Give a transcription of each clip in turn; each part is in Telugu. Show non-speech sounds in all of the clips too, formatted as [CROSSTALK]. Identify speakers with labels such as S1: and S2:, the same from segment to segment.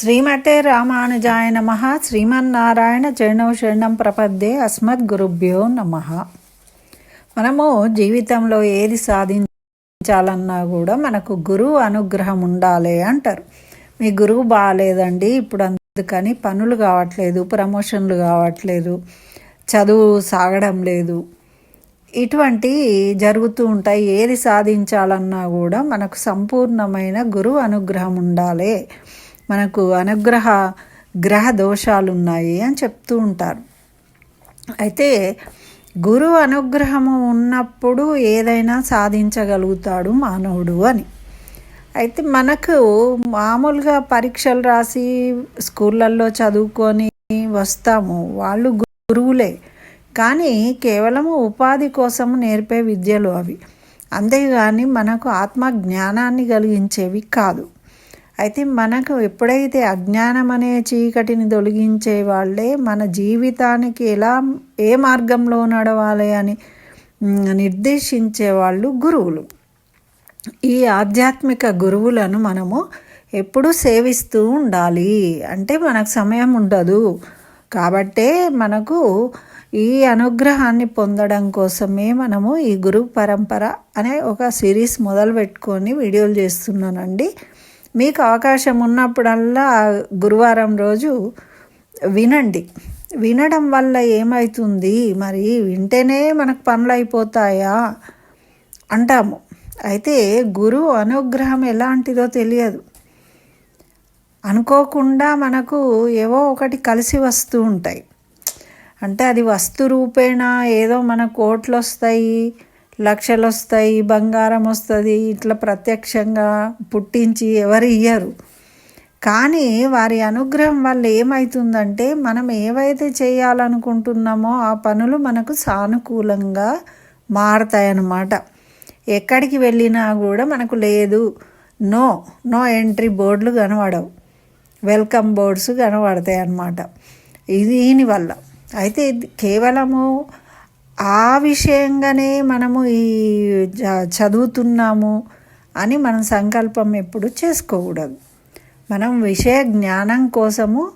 S1: శ్రీమతే రామానుజాయ నమ. శ్రీమన్నారాయణ చరణం శరణం ప్రపద్దే అస్మద్ గురుభ్యో నమ. మనము జీవితంలో ఏది సాధించాలన్నా కూడా మనకు గురువు అనుగ్రహం ఉండాలి అంటారు. మీ గురువు బాగాలేదండి ఇప్పుడు అందుకని పనులు కావట్లేదు ప్రమోషన్లు కావట్లేదు చదువు సాగడం లేదు. ఇటువంటి జరుగుతూ ఉంటాయి. ఏది సాధించాలన్నా కూడా మనకు సంపూర్ణమైన గురువు అనుగ్రహం ఉండాలి. మనకు అనుగ్రహ గ్రహ దోషాలు ఉన్నాయి అని చెప్తూ ఉంటారు. అయితే గురువు అనుగ్రహము ఉన్నప్పుడు ఏదైనా సాధించగలుగుతాడు మానవుడు అని. అయితే మనకు మామూలుగా పరీక్షలు రాసి స్కూళ్ళల్లో చదువుకొని వస్తాము. వాళ్ళు గురువులే. కానీ కేవలము ఉపాధి కోసము నేర్పే విద్యలు అవి. అంతేగాని మనకు ఆత్మ జ్ఞానాన్ని కలిగించేవి కాదు. అయితే మనకు ఎప్పుడైతే అజ్ఞానం అనే చీకటిని తొలగించే వాళ్ళే మన జీవితానికి ఎలా ఏ మార్గంలో నడవాలి అని నిర్దేశించే వాళ్ళు గురువులు. ఈ ఆధ్యాత్మిక గురువులను మనము ఎప్పుడూ సేవిస్తూ ఉండాలి. అంటే మనకు సమయం ఉండదు. కాబట్టే మనకు ఈ అనుగ్రహాన్ని పొందడం కోసమే మనము ఈ గురు పరంపర అనే ఒక సిరీస్ మొదలు పెట్టుకొని వీడియోలు చేస్తున్నానండి. మీకు అవకాశం ఉన్నప్పుడల్లా గురువారం రోజు వినండి. వినడం వల్ల ఏమవుతుంది మరి వింటేనే మనకు పనులు అయిపోతాయా? అంటాము. అయితే గురువు అనుగ్రహం ఎలాంటిదో తెలియదు. అనుకోకుండా మనకు ఏవో ఒకటి కలిసి వస్తూ ఉంటాయి. అంటే అది వస్తు రూపేణా ఏదో మన కోట్లు వస్తాయి. లక్షలు వస్తాయి బంగారం వస్తుంది ఇట్లా ప్రత్యక్షంగా పుట్టించి ఎవరు ఇయ్యరు. కానీ వారి అనుగ్రహం వల్ల ఏమవుతుందంటే మనం ఏవైతే చేయాలనుకుంటున్నామో ఆ పనులు మనకు సానుకూలంగా మారతాయన్నమాట. ఎక్కడికి వెళ్ళినా కూడా మనకు లేదు నో నో ఎంట్రీ బోర్డులు కనబడవు వెల్కమ్ బోర్డ్స్ కనబడతాయి అన్నమాట ఇది దీనివల్ల. అయితే కేవలము ఆ విషయంగానే మనము ఈ చదువుతున్నాము అని మనం సంకల్పం ఎప్పుడు చేసుకోకూడదు. మనం విషయ జ్ఞానం కోసము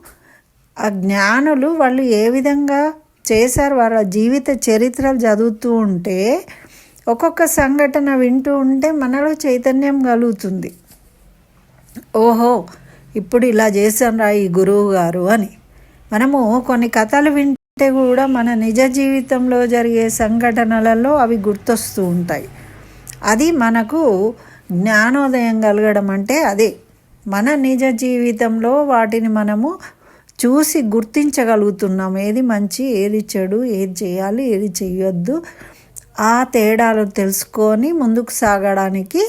S1: ఆ జ్ఞానులు వాళ్ళు ఏ విధంగా చేశారు వాళ్ళ జీవిత చరిత్రలు చదువుతూ ఉంటే ఒక్కొక్క సంఘటన వింటూ ఉంటే మనలో చైతన్యం కలుగుతుంది. ఓహో ఇప్పుడు ఇలా చేశాను ఈ గురువు గారు అని. మనము కొన్ని కథలు వింటూ అంటే కూడా మన నిజ జీవితంలో జరిగే సంఘటనలలో అవి గుర్తొస్తూ ఉంటాయి. అది మనకు జ్ఞానోదయం కలగడం అంటే అదే. మన నిజ జీవితంలో వాటిని మనము చూసి గుర్తించగలుగుతున్నాం. ఏది మంచి ఏది చెడు ఏది చేయాలి ఏది చేయొద్దు ఆ తేడాలు తెలుసుకొని ముందుకు సాగడానికి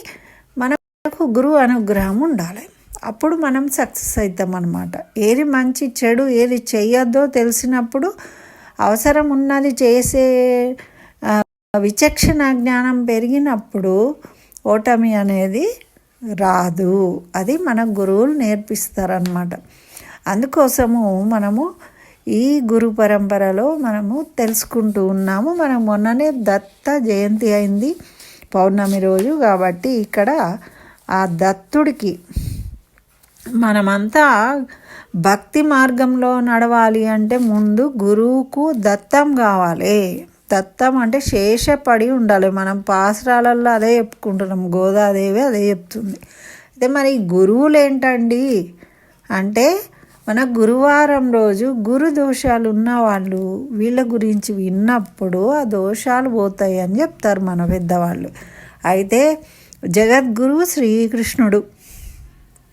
S1: మనకు గురువు అనుగ్రహం ఉండాలి. అప్పుడు మనం సక్సెస్ అవుతాం అనమాట ఏది మంచి చెడు ఏది చేయొద్దో తెలిసినప్పుడు అవసరం ఉన్నది చేసే విచక్షణ జ్ఞానం పెరిగినప్పుడు ఓటమి అనేది రాదు. అది మన గురువులు నేర్పిస్తారనమాట అందుకోసము మనము ఈ గురు పరంపరలో మనము తెలుసుకుంటూ ఉన్నాము. మనం మొన్ననే దత్త జయంతి అయింది పౌర్ణమి రోజు కాబట్టి ఇక్కడ ఆ దత్తుడికి మనమంతా భక్తి మార్గంలో నడవాలి అంటే ముందు గురువుకు దత్తం కావాలి. దత్తం అంటే శేషపడి ఉండాలి. మనం పాసరాలల్లో అదే చెప్పుకుంటున్నాం. గోదాదేవి అదే చెప్తుంది. అయితే మరి గురువులు ఏంటండి అంటే మన గురువారం రోజు గురు దోషాలు ఉన్న వాళ్ళు వీళ్ళ గురించి విన్నప్పుడు ఆ దోషాలు పోతాయి అని చెప్తారు మన పెద్దవాళ్ళు. అయితే జగద్గురు శ్రీకృష్ణుడు.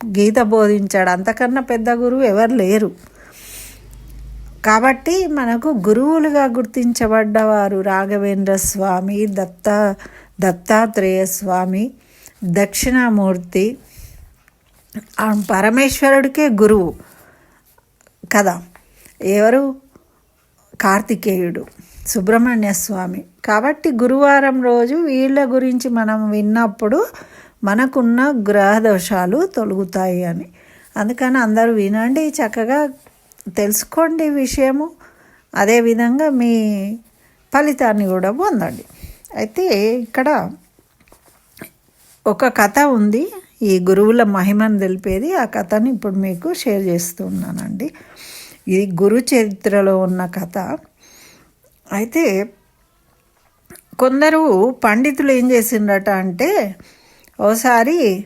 S1: గీత బోధించాడు. అంతకన్నా పెద్ద గురువు ఎవరు లేరు. కాబట్టి మనకు గురువులుగా గుర్తించబడ్డవారు రాఘవేంద్ర స్వామి దత్త దత్తాత్రేయ స్వామి దక్షిణామూర్తి. పరమేశ్వరుడికే గురువు కదా. ఎవరు? కార్తికేయుడు సుబ్రహ్మణ్య స్వామి. కాబట్టి గురువారం రోజు వీళ్ళ గురించి మనం విన్నప్పుడు మనకున్న గ్రహ దోషాలు తొలుగుతాయి అని. అందుకని అందరూ వినండి చక్కగా తెలుసుకోండి విషయము. అదేవిధంగా మీ ఫలితాన్ని కూడా పొందండి. అయితే ఇక్కడ ఒక కథ ఉంది. ఈ గురువుల మహిమను తెలిపేది. ఆ కథని ఇప్పుడు మీకు షేర్ చేస్తున్నానండి. ఇది గురు చరిత్రలో ఉన్న కథ. అయితే కొందరు పండితులు ఏం చేసిండట అంటే ఓసారి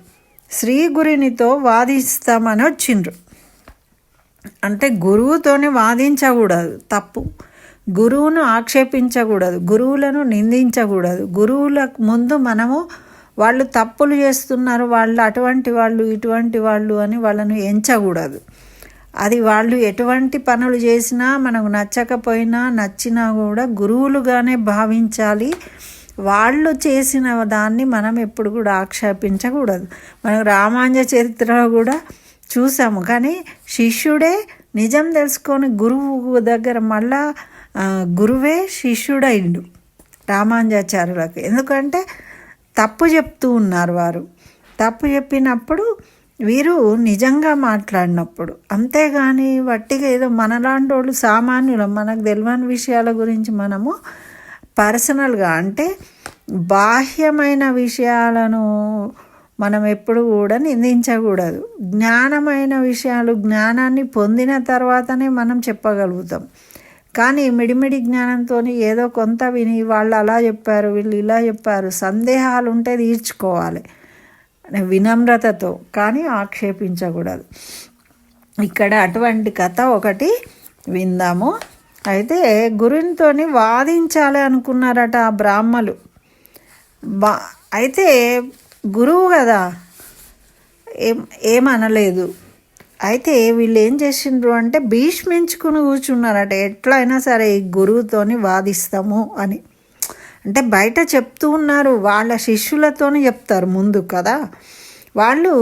S1: శ్రీ గురినితో వాదిస్తామని వచ్చిండ్రు. అంటే గురువుతోనే వాదించకూడదు తప్పు. గురువును ఆక్షేపించకూడదు గురువులను నిందించకూడదు. గురువులకు ముందు మనము వాళ్ళు తప్పులు చేస్తున్నారు వాళ్ళు అటువంటి వాళ్ళు ఇటువంటి వాళ్ళు అని వాళ్ళను ఎంచకూడదు. అది వాళ్ళు ఎటువంటి పనులు చేసినా మనకు నచ్చకపోయినా నచ్చినా కూడా గురువులుగానే భావించాలి. వాళ్ళు చేసిన దాన్ని మనం ఎప్పుడు కూడా ఆక్షేపించకూడదు. మనకు రామాంజ చరిత్రలో కూడా చూసాము. కానీ శిష్యుడే నిజం తెలుసుకొని గురువు దగ్గర మళ్ళా గురువే శిష్యుడైండు రామాంజాచార్యులకు ఎందుకంటే తప్పు చెప్తూ ఉన్నారు వారు. తప్పు చెప్పినప్పుడు వీరు నిజంగా మాట్లాడినప్పుడు. అంతేగాని వట్టిగా ఏదో మనలాంటి వాళ్ళు సామాన్యులం. మనకు తెలియని విషయాల గురించి మనము పర్సనల్గా అంటే బాహ్యమైన విషయాలను మనం ఎప్పుడు కూడా నిందించకూడదు. జ్ఞానమైన విషయాలు జ్ఞానాన్ని పొందిన తర్వాతనే మనం చెప్పగలుగుతాం. కానీ మిడిమిడి జ్ఞానంతో ఏదో కొంత విని వాళ్ళు అలా చెప్పారు వీళ్ళు ఇలా చెప్పారు సందేహాలు ఉంటే తీర్చుకోవాలి. వినమ్రతతో కానీ ఆక్షేపించకూడదు. ఇక్కడ అటువంటి కథ ఒకటి విందాము. అయితే గురునితో వాదించాలి అనుకున్నారట ఆ బ్రాహ్మలు. బా అయితే గురువు కదా ఏం ఏమనలేదు. అయితే వీళ్ళు ఏం చేసిండ్రు అంటే భీష్మించుకుని కూర్చున్నారట ఎట్లయినా సరే ఈ గురువుతోని వాదిస్తాము అని. అంటే బయట చెప్తూ ఉన్నారు వాళ్ళ శిష్యులతోనే చెప్తారు ముందు కదా. వాళ్ళు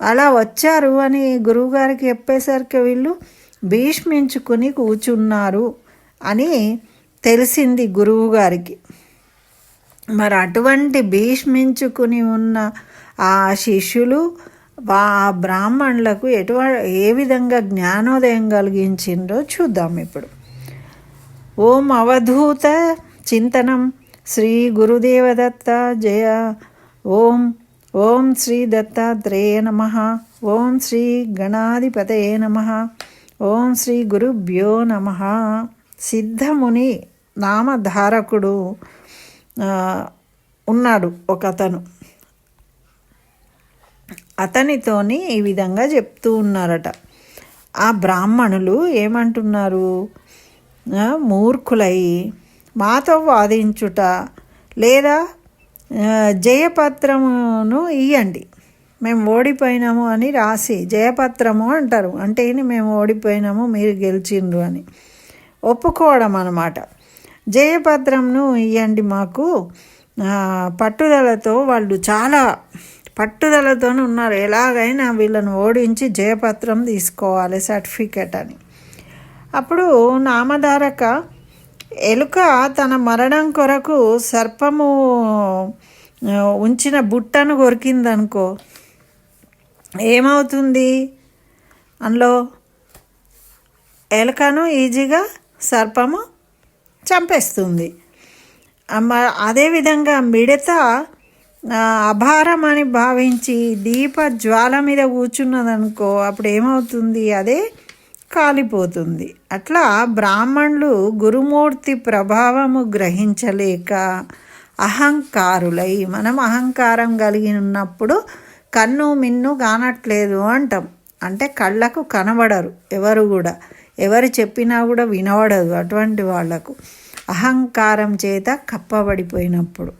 S1: అలా వచ్చారు అని గురువుగారికి చెప్పేసరికి వీళ్ళు భీష్మించుకుని కూర్చున్నారు అని తెలిసింది గురువుగారికి మరి అటువంటి భీష్మించుకుని ఉన్న ఆ శిష్యులు ఆ బ్రాహ్మణులకు ఎటువ ఏ విధంగా జ్ఞానోదయం కలిగించిందో చూద్దాం ఇప్పుడు. ఓం అవధూత చింతనం శ్రీ గురుదేవదత్త జయ. ఓం ఓం శ్రీ దత్తాత్రేయ నమ. ఓం శ్రీ గణాధిపతయే నమ. ఓం శ్రీ గురుభ్యో నమ. సిద్ధముని నామధారకుడు ఉన్నాడు ఒక అతను అతనితోని ఈ విధంగా చెప్తూ ఉన్నారట. ఆ బ్రాహ్మణులు ఏమంటున్నారు? మూర్ఖులై మాతో వాదించుట లేదా జయపత్రమును ఇయ్యండి. మేము ఓడిపోయినాము అని రాసి జయపత్రము అంటారు. అంటే మేము ఓడిపోయినాము మీరు గెలిచిండ్రు అని. ఒప్పుకోవడం అనమాట జయపత్రంను ఇవ్వండి మాకు. పట్టుదలతో వాళ్ళు చాలా పట్టుదలతో ఉన్నారు. ఎలాగైనా వీళ్ళను ఓడించి జయపత్రం తీసుకోవాలి సర్టిఫికెట్ అని. అప్పుడు నామధారక ఎలుక తన మరణం కొరకు సర్పము ఉంచిన బుట్టను కొరికిందనుకో ఏమవుతుంది? అందులో ఎలకను ఈజీగా సర్పము చంపేస్తుంది. అదేవిధంగా మిడత అభారం అని భావించి దీప జ్వాల మీద కూర్చున్నదనుకో అప్పుడు ఏమవుతుంది? అదే కాలిపోతుంది. అట్లా బ్రాహ్మణులు గురుమూర్తి ప్రభావము గ్రహించలేక అహంకారులై మనం అహంకారం కలిగి ఉన్నప్పుడు కన్ను మిన్ను కానట్లేదు అంటాం. అంటే కళ్ళకు కనబడరు ఎవరు కూడా. ఎవరు చెప్పినా కూడా వినబడదు అటువంటి వాళ్ళకు అహంకారం చేత కప్పబడిపోయినప్పుడు.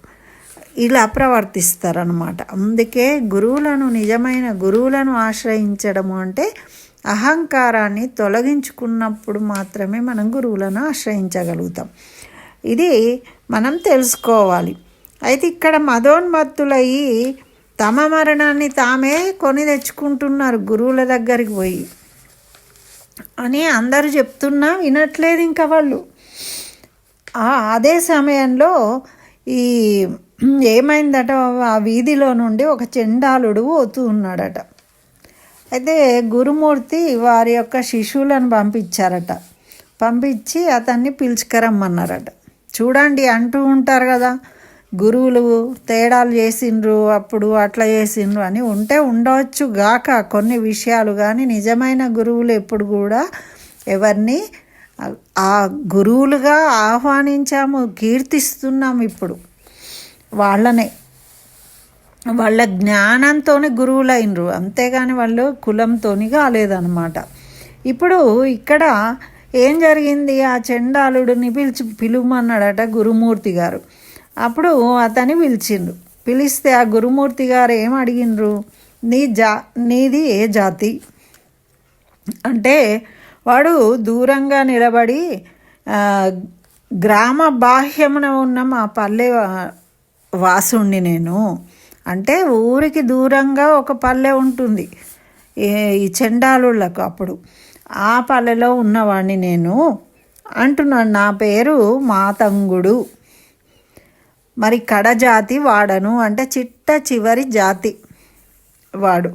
S1: ఇలా ప్రవర్తిస్తారనమాట అందుకే గురువులను నిజమైన గురువులను ఆశ్రయించడము అంటే అహంకారాన్ని తొలగించుకున్నప్పుడు మాత్రమే మనం గురువులను ఆశ్రయించగలుగుతాం. ఇది మనం తెలుసుకోవాలి. అయితే ఇక్కడ మదోన్మత్తులయ్యి తమ మరణాన్ని తామే కొని తెచ్చుకుంటున్నారు గురువుల దగ్గరికి పోయి. అని అందరూ చెప్తున్నా వినట్లేదు ఇంకా వాళ్ళు. అదే సమయంలో ఈ ఏమైందట ఆ వీధిలో నుండి ఒక చెండాలుడు పోతూ ఉన్నాడట. అయితే గురుమూర్తి వారి యొక్క శిశువులను పంపించారట. పంపించి అతన్ని పిలుచుకరమ్మన్నారట. చూడండి అంటూ ఉంటారు కదా గురువులు తేడాలు చేసిండ్రు అప్పుడు అట్లా చేసిండ్రు అని ఉంటే ఉండవచ్చు గాక కొన్ని విషయాలు. కానీ నిజమైన గురువులు ఎప్పుడు కూడా ఎవరిని ఆ గురువులుగా ఆహ్వానించాము కీర్తిస్తున్నాం ఇప్పుడు. వాళ్ళనే. వాళ్ళ జ్ఞానంతోనే గురువులైనరు అంతేగాని వాళ్ళు కులంతోని కాలేదన్నమాట. ఇప్పుడు ఇక్కడ ఏం జరిగింది? ఆ చండాలుడిని పిలిచి పిలువమన్నాడట గురుమూర్తి గారు. అప్పుడు అతని పిలిచిండు పిలిస్తే ఆ గురుమూర్తి గారు ఏం అడిగిండ్రు? నీ జా నీది ఏ జాతి? అంటే వాడు దూరంగా నిలబడి గ్రామ బాహ్యమున ఉన్న మా పల్లె వాసుండి నేను. అంటే ఊరికి దూరంగా ఒక పల్లె ఉంటుంది ఈ చెండాలుళ్ళకు అప్పుడు. ఆ పల్లెలో ఉన్నవాడిని నేను అంటున్నాను నా పేరు మాతంగుడు. మరి కడజాతి వాడను అంటే చిట్ట చివరి జాతి వాడు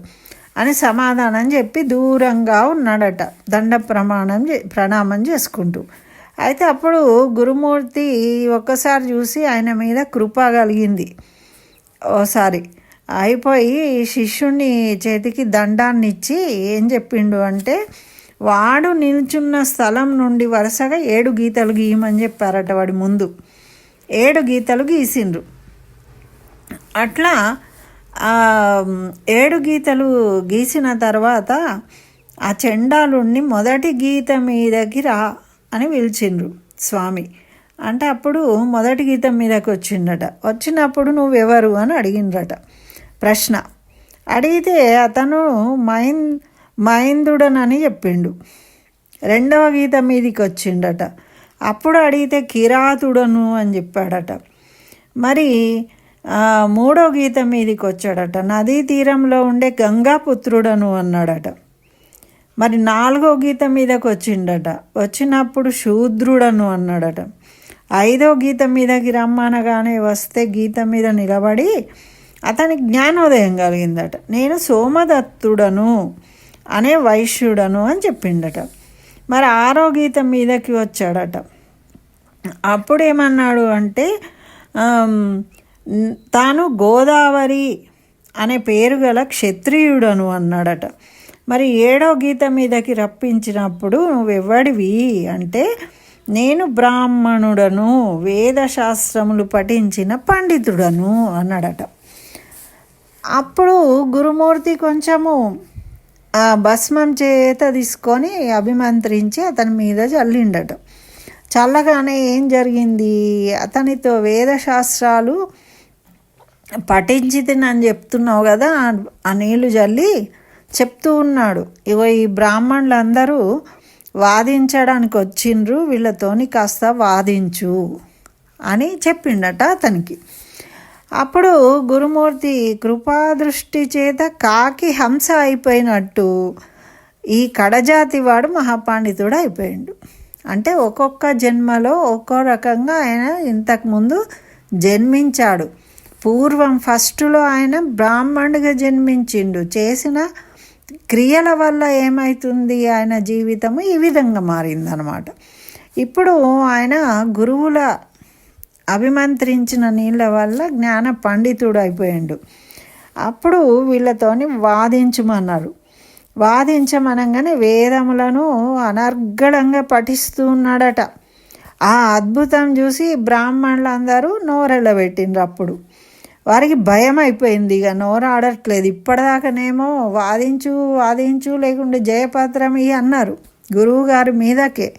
S1: అని సమాధానం చెప్పి దూరంగా ఉన్నాడట. దండ ప్రమాణం ప్రణామం చేసుకుంటూ. అయితే అప్పుడు గురుమూర్తి ఒక్కసారి చూసి ఆయన మీద కృప కలిగింది. ఓసారి అయిపోయి శిష్యుని చేతికి దండాన్ని ఇచ్చి ఏం చెప్పిండు అంటే వాడు నిల్చున్న స్థలం నుండి వరుసగా ఏడు గీతలు గీయమని చెప్పారట వాడి ముందు. ఏడు గీతలు గీసిండ్రు. అట్లా ఏడు గీతలు గీసిన తర్వాత ఆ చెండాలుణ్ణి మొదటి గీత మీదకి రా అని పిలిచిండ్రు స్వామి. అంటే అప్పుడు మొదటి గీతం మీదకి వచ్చిండట. వచ్చినప్పుడు నువ్వెవరు అని అడిగిండ్రట ప్రశ్న. అడిగితే అతను మైన్ మైందుడనని చెప్పిండు. రెండవ గీతం మీదకి వచ్చిండట. అప్పుడు అడిగితే కిరాతుడను అని చెప్పాడట. మరి మూడో గీతం మీదికి వచ్చాడట నదీ తీరంలో ఉండే గంగాపుత్రుడను అన్నాడట. మరి నాలుగో గీతం మీదకి వచ్చిండట వచ్చినప్పుడు శూద్రుడను అన్నాడట. ఐదో గీతం మీదకి రమ్మనగానే వస్తే గీతం మీద నిలబడి అతనికి జ్ఞానోదయం కలిగిందట. నేను సోమదత్తుడను అనే వైశ్యుడను అని చెప్పిండట. మరి ఆరో గీతం మీదకి వచ్చాడట. అప్పుడు ఏమన్నాడు అంటే తాను గోదావరి అనే పేరు గల క్షత్రియుడను అన్నాడట. మరి ఏడో గీతం మీదకి రప్పించినప్పుడు నువ్వెవ్వడివి అంటే నేను బ్రాహ్మణుడను వేదశాస్త్రములు పఠించిన పండితుడను అన్నాడట. అప్పుడు గురుమూర్తి కొంచెము భస్మం చేత తీసుకొని అభిమంత్రించి అతని మీద చల్లిండట. చల్లగానే ఏం జరిగింది? అతనితో వేదశాస్త్రాలు పఠించితినని చెప్తున్నావు కదా? ఆ నీళ్ళు జల్లి చెప్తూ ఉన్నాడు. ఇగో ఈ బ్రాహ్మణులందరూ వాదించడానికి వచ్చిండ్రు వీళ్ళతోని కాస్త వాదించు అని చెప్పిండట అతనికి. అప్పుడు గురుమూర్తి కృపాదృష్టి చేత కాకి హంస అయిపోయినట్టు ఈ కడజాతి వాడు మహాపాండితుడు అయిపోయాడు. అంటే ఒక్కొక్క జన్మలో ఒక్కో రకంగా ఆయన ఇంతకుముందు జన్మించాడు. పూర్వం ఫస్ట్లో ఆయన బ్రాహ్మణుడిగా జన్మించిండు. చేసిన క్రియల వల్ల ఏమవుతుంది ఆయన జీవితము ఈ విధంగా మారిందనమాట ఇప్పుడు ఆయన గురువుల అభిమంత్రించిన నీళ్ళ వల్ల జ్ఞాన పండితుడు అయిపోయాడు. అప్పుడు వీళ్ళతోని వాదించమన్నారు. వాదించమనగానే వేదములను అనర్గళంగా పఠిస్తూ ఉన్నాడట ఆ అద్భుతం చూసి బ్రాహ్మణులందరూ నోరెళ్ళబెట్టిండ్రు అప్పుడు. వారికి భయం అయిపోయింది. ఇక నోరు ఆడట్లేదు. ఇప్పటిదాకానేమో వాదించు వాదించు లేకుంటే జయపత్రం ఇవి అన్నారు గురువుగారి మీదకే.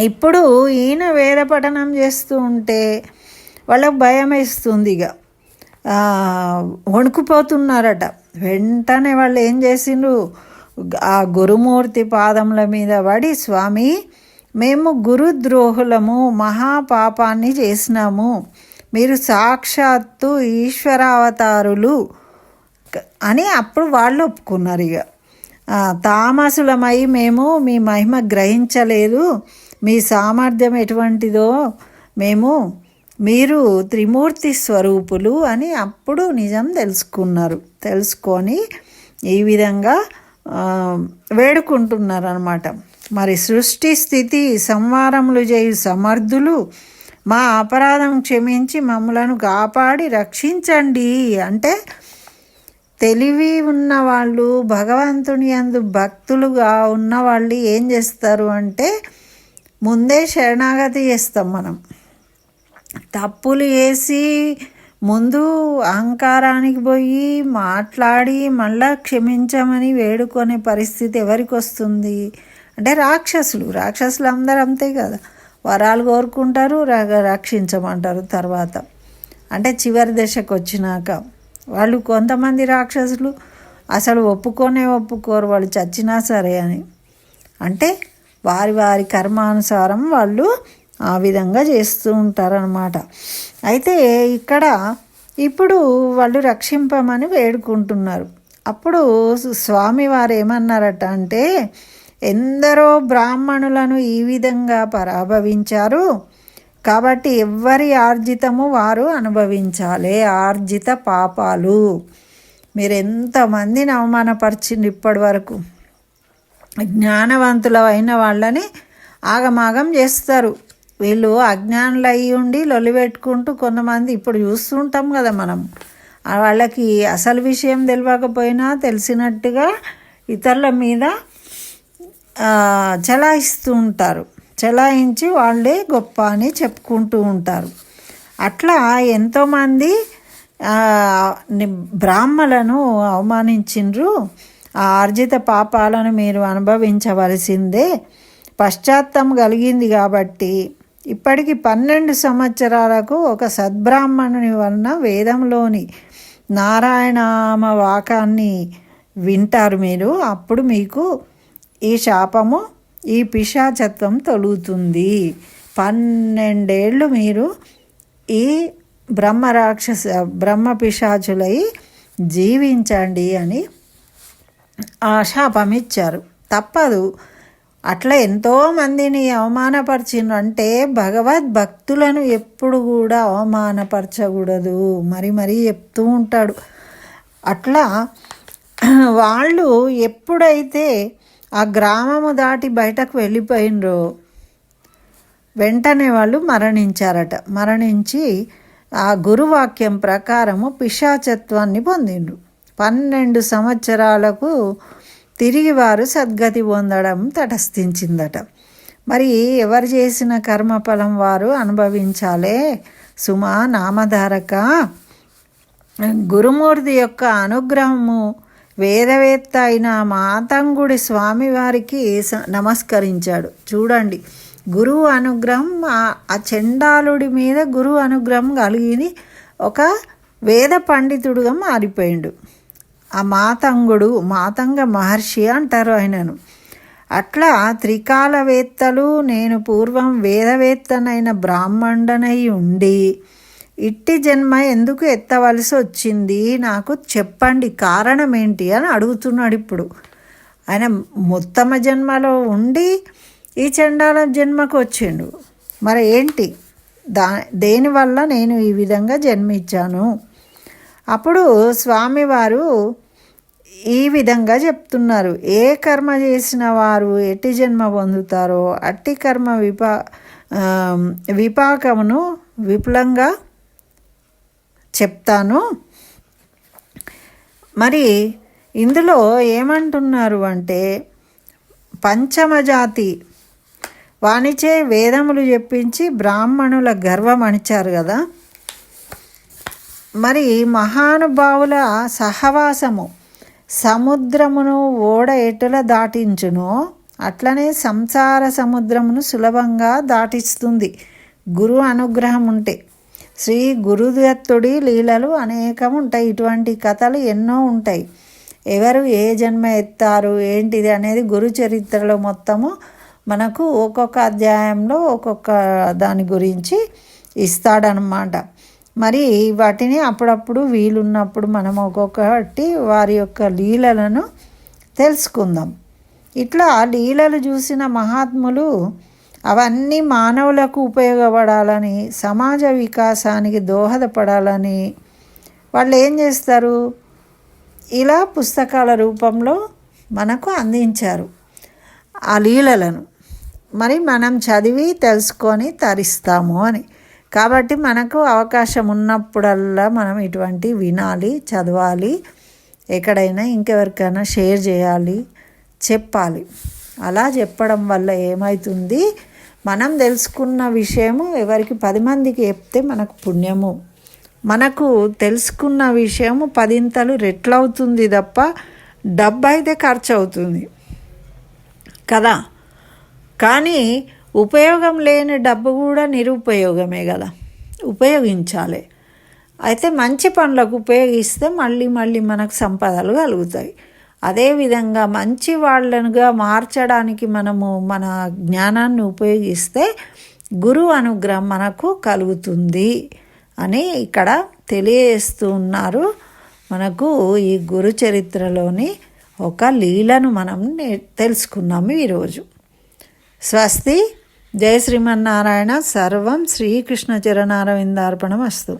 S1: ఇప్పుడు ఈయన వేద పఠనం చేస్తూ ఉంటే వాళ్ళకు భయం వేస్తుంది ఇక. వణుకుపోతున్నారట. వెంటనే వాళ్ళు ఏం చేసిండ్రు? ఆ గురుమూర్తి పాదముల మీద పడి స్వామి మేము గురుద్రోహులము మహాపాపాన్ని చేసినాము. మీరు సాక్షాత్తు ఈశ్వరావతారులు. అని అప్పుడు వాళ్ళు ఒప్పుకున్నారు ఇక. తామసులమై మేము మీ మహిమ గ్రహించలేదు. మీ సామర్థ్యం ఎటువంటిదో మేము మీరు త్రిమూర్తి స్వరూపులు అని అప్పుడు నిజం తెలుసుకున్నారు. తెలుసుకొని ఈ విధంగా వేడుకుంటున్నారు అనమాట మరి సృష్టి స్థితి సంవారములు చేయు సమర్థులు మా అపరాధం క్షమించి మమ్మలను కాపాడి రక్షించండి. అంటే తెలివి ఉన్న వాళ్ళు భగవంతుని అందు భక్తులుగా ఉన్న వాళ్ళు ఏం చేస్తారు అంటే ముందే శరణాగతి చేస్తాం మనం. తప్పులు వేసి ముందు అహంకారానికి పోయి మాట్లాడి మళ్ళా క్షమించమని వేడుకునే పరిస్థితి ఎవరికి వస్తుంది? అంటే రాక్షసులు. రాక్షసులు అందరూ అంతే కదా. వరాలు కోరుకుంటారు రక్షించమంటారు తర్వాత. అంటే చివరి దశకు వచ్చినాక. వాళ్ళు కొంతమంది రాక్షసులు అసలు ఒప్పుకొనే ఒప్పుకోరు. వాళ్ళు చచ్చినా సరే అని. అంటే వారి వారి కర్మానుసారం వాళ్ళు ఆ విధంగా చేస్తూ ఉంటారనమాట అయితే ఇక్కడ ఇప్పుడు వాళ్ళు రక్షింపమని వేడుకుంటున్నారు. అప్పుడు స్వామి వారు ఏమన్నారట అంటే ఎందరో బ్రాహ్మణులను ఈ విధంగా పరాభవించారు. కాబట్టి ఎవ్వరి ఆర్జితము వారు అనుభవించాలి. ఆర్జిత పాపాలు. మీరు ఎంతమందిని అవమానపరిచింది ఇప్పటి వరకు? జ్ఞానవంతులు అయిన వాళ్ళని ఆగమాగం చేస్తారు. వీళ్ళు అజ్ఞానులు అయి ఉండి లొలిపెట్టుకుంటూ కొంతమంది ఇప్పుడు చూస్తుంటాం కదా మనం. వాళ్ళకి అసలు విషయం తెలియకపోయినా తెలిసినట్టుగా ఇతరుల మీద చలాయిస్తూ ఉంటారు. చలాయించి వాళ్ళే గొప్ప అని చెప్పుకుంటూ ఉంటారు. అట్లా ఎంతోమంది బ్రాహ్మలను అవమానించిండ్రు. ఆ ఆర్జిత పాపాలను మీరు అనుభవించవలసిందే. పశ్చాత్తం కలిగింది కాబట్టి ఇప్పటికి పన్నెండు సంవత్సరాలకు ఒక సద్బ్రాహ్మణుని వలన వేదంలోని నారాయణామ వాకాన్ని వింటారు మీరు. అప్పుడు మీకు ఈ శాపము ఈ పిశాచత్వం తొలుగుతుంది. పన్నెండేళ్ళు మీరు ఈ బ్రహ్మ రాక్షస బ్రహ్మ పిశాచులై జీవించండి అని ఆ శాపం ఇచ్చారు తప్పదు. అట్లా ఎంతో మందిని అవమానపరిచిండ్రు అంటే భగవద్భక్తులను ఎప్పుడు కూడా అవమానపరచకూడదు. మరి మరీ చెప్తూ ఉంటాడు. అట్లా [CLEARS THROAT] వాళ్ళు ఎప్పుడైతే ఆ గ్రామము దాటి బయటకు వెళ్ళిపోయినరో వెంటనే వాళ్ళు మరణించారట. మరణించి ఆ గురువాక్యం ప్రకారము పిశాచత్వాన్ని పొందిండ్రు పన్నెండు సంవత్సరాలకు తిరిగి వారు సద్గతి పొందడం తటస్థించిందట. మరి ఎవరు చేసిన కర్మఫలం వారు అనుభవించాలే? సుమా నామధారక. గురుమూర్తి యొక్క అనుగ్రహము వేదవేత్త అయిన మాతంగుడి స్వామివారికి స- నమస్కరించాడు. చూడండి గురువు అనుగ్రహం ఆ- ఆ చండాలుడి మీద గురువు అనుగ్రహం కలిగి ఒక వేద పండితుడుగా మారిపోయిండు. ఆ మాతంగుడు మాతంగ మహర్షి అంటారు ఆయనను. అట్లా త్రికాలవేత్తలు నేను పూర్వం వేదవేత్తనైన బ్రాహ్మణుడనై ఉండి ఇట్టి జన్మ ఎందుకు ఎత్తవలసి వచ్చింది? నాకు చెప్పండి కారణం ఏంటి అని అడుగుతున్నాడు ఇప్పుడు. ఆయన ఉత్తమ జన్మలో ఉండి ఈ చండాల జన్మకు వచ్చిండు. మరి ఏంటి దా దేనివల్ల నేను ఈ విధంగా జన్మించాను? అప్పుడు స్వామివారు ఈ విధంగా చెప్తున్నారు. ఏ కర్మ చేసిన వారు ఎట్టి జన్మ పొందుతారో అట్టి కర్మ విపా విపాకమును విపులంగా చెప్తాను. మరి ఇందులో ఏమంటున్నారు అంటే పంచమజాతి వానిచే వేదములు చెప్పించి బ్రాహ్మణుల గర్వం అణిచారు కదా. మరి మహానుభావుల సహవాసము సముద్రమును ఓడ ఎటుల దాటించును అట్లనే సంసార సముద్రమును సులభంగా దాటిస్తుంది. గురు అనుగ్రహం ఉంటే. శ్రీ గురుదత్తుడి లీలలు అనేకం ఉంటాయి. ఇటువంటి కథలు ఎన్నో ఉంటాయి. ఎవరు ఏ జన్మ ఎత్తారు? ఏంటిది అనేది గురు చరిత్రలో మొత్తము మనకు ఒక్కొక్క అధ్యాయంలో ఒక్కొక్క దాని గురించి ఇస్తాడనమాట మరి వాటిని అప్పుడప్పుడు వీలున్నప్పుడు మనం ఒక్కొక్కటి వారి యొక్క లీలలను తెలుసుకుందాం. ఇట్లా లీలలు చూసిన మహాత్ములు అవన్నీ మానవులకు ఉపయోగపడాలని సమాజ వికాసానికి దోహదపడాలని వాళ్ళు ఏం చేస్తారు? ఇలా పుస్తకాల రూపంలో మనకు అందించారు ఆ లీలలను. మరి మనం చదివి తెలుసుకొని తరిస్తాము అని. కాబట్టి మనకు అవకాశం ఉన్నప్పుడల్లా మనం ఇటువంటి వినాలి చదవాలి ఎక్కడైనా ఇంకెవరికైనా షేర్ చేయాలి చెప్పాలి. అలా చెప్పడం వల్ల ఏమవుతుంది మనం తెలుసుకున్న విషయము ఎవరికి? పది మందికి చెప్తే మనకు పుణ్యము. మనకు తెలుసుకున్న విషయము పదింతలు రెట్లవుతుంది తప్ప డబ్బు అయితే ఖర్చు అవుతుంది కదా? కానీ ఉపయోగం లేని డబ్బు కూడా నిరుపయోగమే కదా. ఉపయోగించాలి. అయితే మంచి పనులకు ఉపయోగిస్తే మళ్ళీ మళ్ళీ మనకు సంపదలు కలుగుతాయి. అదేవిధంగా మంచి వాళ్ళనుగా మార్చడానికి మనము మన జ్ఞానాన్ని ఉపయోగిస్తే గురువు అనుగ్రహం మనకు కలుగుతుంది అని ఇక్కడ తెలియజేస్తూ ఉన్నారు. మనకు ఈ గురు చరిత్రలోని ఒక లీలను మనం నే తెలుసుకున్నాము ఈరోజు. స్వస్తి జయ శ్రీమన్నారాయణ సర్వం శ్రీకృష్ణ చరణారవిందార్పణం అస్తు